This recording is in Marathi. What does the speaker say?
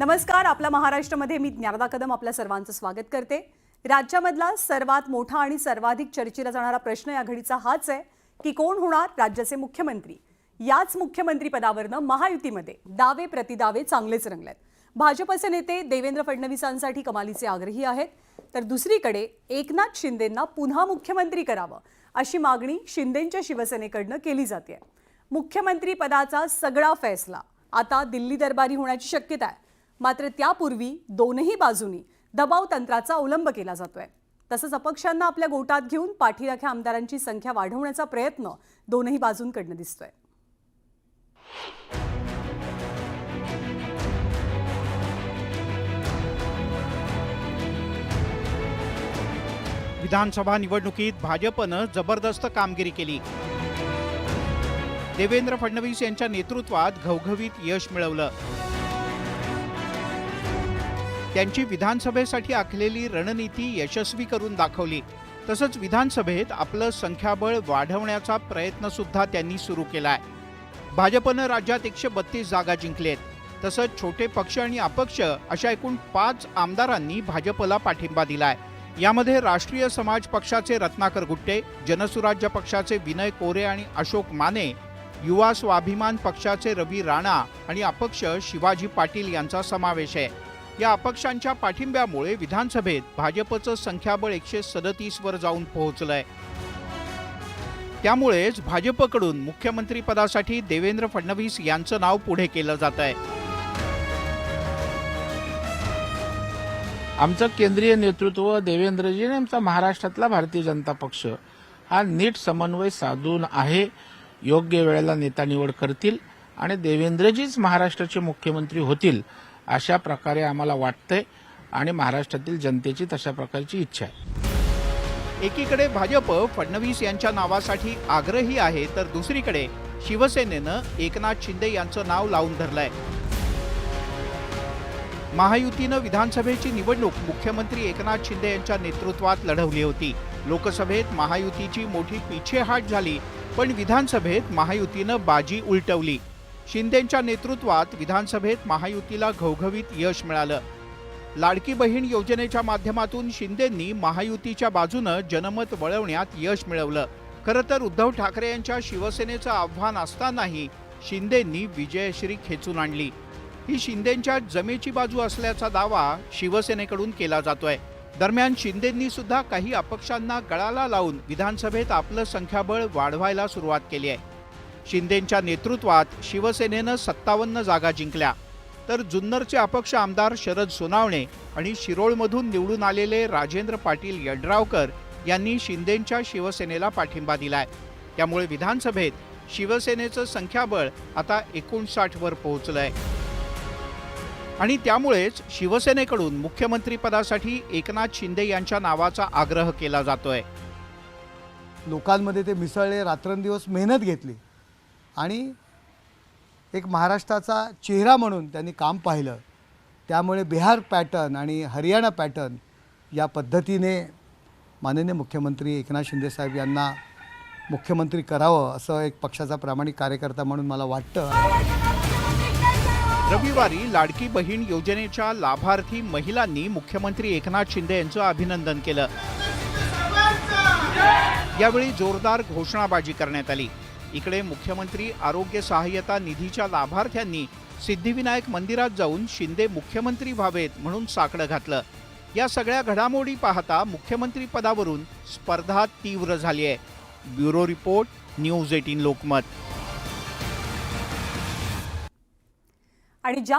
नमस्कार आपल्या महाराष्ट्रामध्ये मी ज्ञानदा कदम आपल्या सर्वांचं स्वागत करते. राज्यामधला सर्वात मोठा आणि सर्वाधिक चर्चेला जाणारा प्रश्न या घडीचा हाच आहे की कोण होणार राज्याचे मुख्यमंत्री? याच मुख्यमंत्रीपदावरनं महायुतीमध्ये दावे प्रतिदावे चांगलेच रंगलेत. भाजपचे नेते देवेंद्र फडणवीसांसाठी कमालीचे आग्रही आहेत. तर दुसरीकडे एकनाथ शिंदेंना पुन्हा मुख्यमंत्री करावं अशी मागणी शिंदेंच्या शिवसेनेकडनं केली जाते मुख्यमंत्री पदाचा सगळा फैसला आता दिल्ली दरबारी होण्याची शक्यता आहे. मात्र त्यापूर्वी दोनही बाजूनी दबाव तंत्राचा अवलंब केला जातोय. तसंच अपक्षांना आपल्या गोटात घेऊन पाठीराख्या आमदारांची संख्या वाढवण्याचा प्रयत्न दोनही बाजूंकडनं दिसतोय. विधानसभा निवडणुकीत भाजपनं जबरदस्त कामगिरी केली. देवेंद्र फडणवीस यांच्या नेतृत्वात घवघवीत यश मिळवलं. त्यांची विधानसभेसाठी आखलेली रणनीती यशस्वी करून दाखवली. तसंच विधानसभेत आपलं संख्याबळ वाढवण्याचा प्रयत्न सुद्धा त्यांनी सुरू केलाय. भाजपनं राज्यात एकशे बत्तीस जागा जिंकलेत. तसंच छोटे पक्ष आणि अपक्ष अशा एकूण पाच आमदारांनी भाजपला पाठिंबा दिलाय. यामध्ये राष्ट्रीय समाज पक्षाचे रत्नाकर गुट्टे जनसुराज्य पक्षाचे विनय कोरे आणि अशोक माने युवा स्वाभिमान पक्षाचे रवी राणा आणि अपक्ष शिवाजी पाटील यांचा समावेश आहे. या अपक्षांच्या पाठिंब्यामुळे विधानसभेत भाजपचं संख्याबळ एकशे सदतीस वर जाऊन पोहोचलंय. त्यामुळेच भाजपकडून मुख्यमंत्रीपदासाठी देवेंद्र फडणवीस यांचं नाव पुढे केलं जात आहे आमचं केंद्रीय नेतृत्व देवेंद्रजी आणि आमचा महाराष्ट्रातला भारतीय जनता पक्ष हा नीट समन्वय साधून आहे. योग्य वेळेला नेता निवड करतील आणि देवेंद्रजीच महाराष्ट्राचे मुख्यमंत्री होतील अशा प्रकारे आम्हाला वाटतंय आणि महाराष्ट्रातील जनतेची तशा प्रकारची इच्छा आहे. एकीकडे भाजप फडणवीस यांच्या नावासाठी आग्रही आहे तर दुसरीकडे शिवसेनेनं एकनाथ शिंदे यांचं नाव लावून धरलंय. महायुतीनं विधानसभेची निवडणूक मुख्यमंत्री एकनाथ शिंदे यांच्या नेतृत्वात लढवली होती. लोकसभेत महायुतीची मोठी पिछेहाट झाली पण विधानसभेत महायुतीनं बाजी उलटवली. शिंदेंच्या नेतृत्वात विधानसभेत महायुतीला घवघवीत यश मिळालं. लाडकी बहीण योजनेच्या माध्यमातून शिंदेंनी महायुतीच्या बाजूनं जनमत वळवण्यात यश मिळवलं. खरं तर उद्धव ठाकरे यांच्या शिवसेनेचं आव्हान असतानाही शिंदेंनी विजयश्री खेचून आणली. ही शिंदेंच्या जमेची बाजू असल्याचा दावा शिवसेनेकडून केला जातोय. दरम्यान शिंदेंनी सुद्धा काही अपक्षांना गळाला लावून विधानसभेत आपलं संख्याबळ वाढवायला सुरुवात केली आहे. शिंदेंच्या नेतृत्वात शिवसेनेनं सत्तावन्न जागा जिंकल्या. तर जुन्नरचे अपक्ष आमदार शरद सोनावणे आणि शिरोळमधून निवडून आलेले राजेंद्र पाटील यड्रावकर यांनी शिंदेंच्या शिवसेनेला पाठिंबा दिलाय. त्यामुळे विधानसभेत शिवसेनेचं संख्याबळ आता एकोणसाठवर पोहोचलंय. आणि त्यामुळेच शिवसेनेकडून मुख्यमंत्रीपदासाठी एकनाथ शिंदे यांच्या नावाचा आग्रह केला जातोय. लोकांमध्ये ते मिसळले रात्रंदिवस मेहनत घेतली. आणि एक महाराष्ट्राचा चेहरा म्हणून त्यांनी काम पाहिलं. त्यामुळे बिहार पॅटर्न आणि हरियाणा पॅटर्न या पद्धतीने माननीय मुख्यमंत्री एकनाथ शिंदेसाहेब यांना मुख्यमंत्री करावं असं एक पक्षाचा प्रामाणिक कार्यकर्ता म्हणून मला वाटतं. रविवारी लाडकी बहीण योजनेच्या लाभार्थी महिलांनी मुख्यमंत्री एकनाथ शिंदे यांचं अभिनंदन केलं. यावेळी जोरदार घोषणाबाजी करण्यात आली. इकडे मुख्यमंत्री आरोग्य सहाय्यता निधीच्या लाभार्थ्यांनी सिद्धिविनायक मंदिरात जाऊन शिंदे मुख्यमंत्री व्हावेत म्हणून साकडं घातलं. या सगळ्या घडामोडी पाहता मुख्यमंत्री पदावरून स्पर्धा तीव्र झाली आहे. Bureau report news eighteen Lokmat. आणि ज्या